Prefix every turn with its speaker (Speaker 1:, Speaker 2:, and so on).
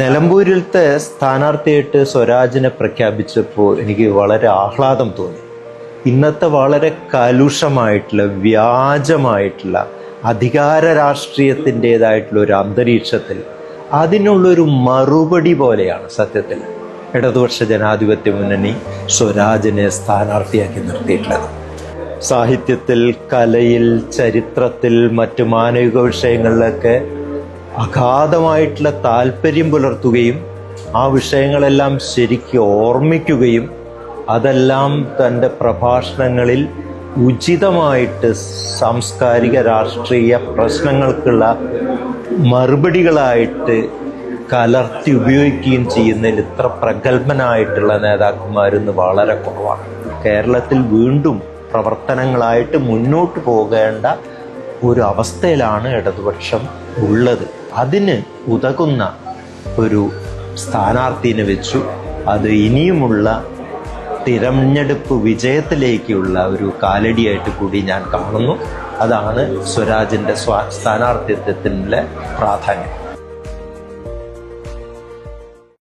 Speaker 1: നിലമ്പൂരിലത്തെ സ്ഥാനാർത്ഥിയായിട്ട് സ്വരാജിനെ പ്രഖ്യാപിച്ചപ്പോൾ എനിക്ക് വളരെ ആഹ്ലാദം തോന്നി. ഇന്നത്തെ വളരെ കലുഷമായിട്ടുള്ള വ്യാജമായിട്ടുള്ള അധികാര രാഷ്ട്രീയത്തിന്റെതായിട്ടുള്ള ഒരു അന്തരീക്ഷത്തിൽ അതിനുള്ളൊരു മറുപടി പോലെയാണ് സത്യത്തിൽ ഇടതുപക്ഷ ജനാധിപത്യ മുന്നണി സ്വരാജിനെ സ്ഥാനാർത്ഥിയാക്കി നിർത്തിയിട്ടുള്ളത്. സാഹിത്യത്തിൽ കലയിൽ ചരിത്രത്തിൽ മറ്റു മാനവിക വിഷയങ്ങളിലൊക്കെ അഗാധമായിട്ടുള്ള താല്പര്യം പുലർത്തുകയും ആ വിഷയങ്ങളെല്ലാം ശരിക്ക് ഓർമ്മിക്കുകയും അതെല്ലാം തന്റെ പ്രഭാഷണങ്ങളിൽ ഉചിതമായിട്ട് സാംസ്കാരിക രാഷ്ട്രീയ പ്രശ്നങ്ങൾക്കുള്ള മറുപടികളായിട്ട് കലർത്തി ഉപയോഗിക്കുകയും ചെയ്യുന്നതിൽ ഇത്ര പ്രഗത്ഭനായിട്ടുള്ള നേതാക്കന്മാരിന്ന് വളരെ കുറവാണ്. കേരളത്തിൽ വീണ്ടും പ്രവർത്തനങ്ങളായിട്ട് മുന്നോട്ട് പോകേണ്ട ഒരു അവസ്ഥയിലാണ് ഇടതുപക്ഷം ഉള്ളത്. അതിന് ഉതകുന്ന ഒരു സ്ഥാനാർത്ഥിനെ വെച്ചു. അത് ഇനിയുമുള്ള തിരഞ്ഞെടുപ്പ് വിജയത്തിലേക്കുള്ള ഒരു കാലടിയായിട്ട് കൂടി ഞാൻ കാണുന്നു. അതാണ് സ്വരാജിന്റെ സ്വാ സ്ഥാനാർത്ഥിത്വത്തിന്റെ പ്രാധാന്യം.